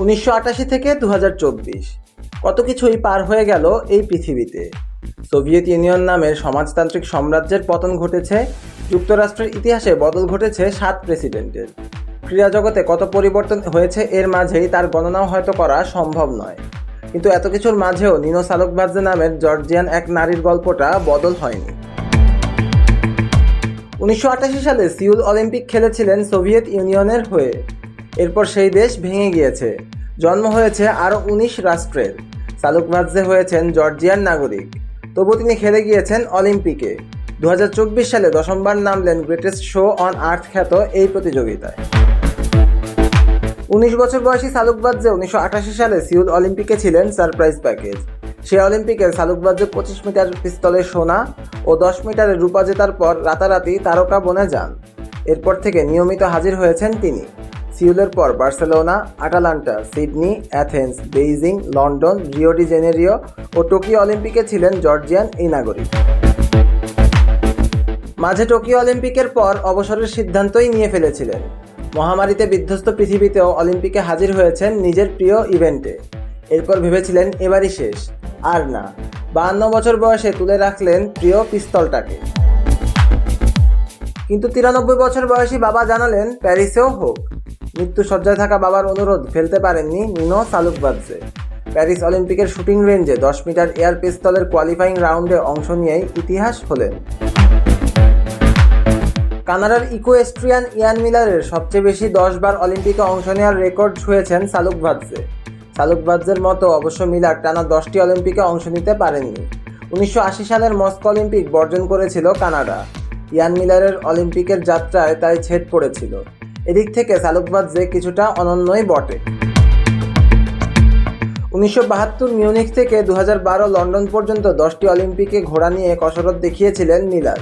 উনিশশো আটাশি থেকে দু হাজার চব্বিশ। কত কিছুই পার হয়ে গেল এই পৃথিবীতে। সোভিয়েত ইউনিয়ন নামের সমাজতান্ত্রিক সাম্রাজ্যের পতন ঘটেছে, যুক্তরাষ্ট্রের ইতিহাসে বদল ঘটেছে সাত প্রেসিডেন্টের। ক্রীড়া জগতে কত পরিবর্তন হয়েছে এর মাঝেই তার গণনাও হয়তো করা সম্ভব নয়। কিন্তু এত কিছুর মাঝেও নিনো সালকবাজে নামের জর্জিয়ান এক নারীর গল্পটা বদল হয়নি। উনিশশো আটাশি সালে সিউল অলিম্পিক খেলেছিলেন সোভিয়েত ইউনিয়নের হয়ে। এরপর সেই দেশ ভেঙে গিয়েছে। জন্ম হয়েছে আরও উনিশ রাষ্ট্রের। সালুকভাজে হয়েছেন জর্জিয়ান নাগরিক। তবু তিনি খেলে গিয়েছেন অলিম্পিকে। দু হাজার চব্বিশ সালে দশমবার নামলেন গ্রেটেস্ট শো অন আর্থ খ্যাত এই প্রতিযোগিতায়। উনিশ বছর বয়সী সালুকবাজ্জে উনিশশো সালে সিউল অলিম্পিকে ছিলেন সারপ্রাইজ প্যাকেজ। সে অলিম্পিকে সালুকবাজ্জে পঁচিশ মিটার পিস্তলে সোনা ও দশ মিটারে রূপা জেতার পর রাতারাতি তারকা বনে যান। এরপর থেকে নিয়মিত হাজির হয়েছেন তিনি। সিউলের পর Barcelona, Atlanta, Sydney, Athens, Beijing, London, Rio de Janeiro ও টোকিও অলিম্পিকে ছিলেন জর্জিয়ান এই নাগরিক। মাঝে টোকিও অলিম্পিকের পর অবসরের সিদ্ধান্তই নিয়ে ফেলেছিলেন। মহামারীতে বিধ্বস্ত পৃথিবীতেও অলিম্পিকে হাজির হয়েছেন নিজের প্রিয় ইভেন্টে। এরপর ভেবেছিলেন এবারই শেষ। আর না, বাহান্ন বছর বয়সে তুলে রাখলেন প্রিয় পিস্তলটাকে। কিন্তু তিরানব্বই বছর বয়সী বাবা জানালেন, প্যারিসেও হোক। মৃত্যু সজ্জায় থাকা বাবার অনুরোধ ফেলতে পারেননি নিনো সালুকবাদজে। প্যারিস অলিম্পিকের শুটিং রেঞ্জে দশ মিটার এয়ার পিস্তলের কোয়ালিফাইং রাউন্ডে অংশ নিয়েই ইতিহাস হলেন। কানাডার ইকোয়েস্ট্রিয়ান ইয়ান মিলারের সবচেয়ে বেশি দশ বার অলিম্পিকে অংশ নেওয়ার রেকর্ড ছুঁয়েছেন সালুকভাদজে সালুকভাদজের মতো অবশ্য মিলার টানা দশটি অলিম্পিকে অংশ নিতে পারেননি। উনিশশো আশি সালের মস্কো অলিম্পিক বর্জন করেছিল কানাডা। ইয়ান মিলারের অলিম্পিকের যাত্রায় তাই ছেদ পড়েছিল। এদিক থেকে সালুকভাদজে কিছুটা অনন্যই বটে। উনিশশো বাহাত্তর মিউনিক থেকে দু হাজার বারো লন্ডন পর্যন্ত দশটি অলিম্পিকে ঘোড়া নিয়ে কসরত দেখিয়েছিলেন মিলার।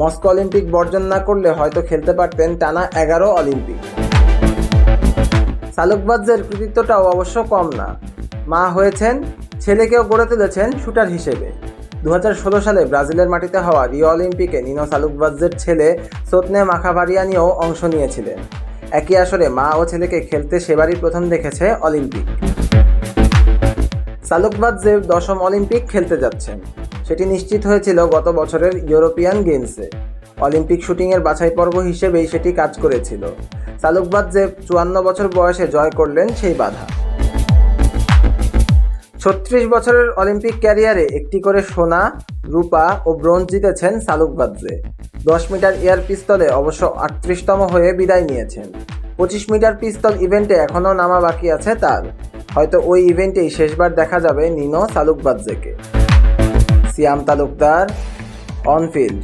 মস্কো অলিম্পিক বর্জন না করলে হয়তো খেলতে পারতেন টানা এগারো অলিম্পিক। সালুকবাজ্জের কৃতিত্বটাও অবশ্য কম না। মা হয়েছেন, ছেলেকেও গড়ে তুলেছেন শুটার হিসেবে। দু হাজার ষোলো সালে ব্রাজিলের মাটিতে হওয়া রিও অলিম্পিকে নিনো সালুকবাজ্জের ছেলে সোতনে মাখাভারিয়ানিও অংশ নিয়েছিলেন। একই আসরে মা ও ছেলেকে খেলতে সেবারই প্রথম দেখেছে অলিম্পিক। সালুকবাদজে দশম অলিম্পিক খেলতে যাচ্ছেন। সেটি নিশ্চিত হয়েছিল গত বছরের ইউরোপিয়ান গেমসে। অলিম্পিক শুটিংয়ের বাছাই পর্ব হিসেবেই সেটি কাজ করেছিল। সালুকবাদজে চুয়ান্ন বছর বয়সে জয় করলেন সেই বাধা। ছত্রিশ বছরের অলিম্পিক ক্যারিয়ারে একটি করে সোনা, রূপা ও ব্রোঞ্জ জিতেছেন সালুকবাদজে দশ মিটার এয়ার পিস্তলে অবশ্য আটত্রিশতম হয়ে বিদায় নিয়েছেন। পঁচিশ মিটার পিস্তল ইভেন্টে এখনও নামা বাকি আছে তার। হয়তো ওই ইভেন্টেই শেষবার দেখা যাবে নিনো সালুকবাদজেকে সিয়াম তালুকদার, অনফিল্ড।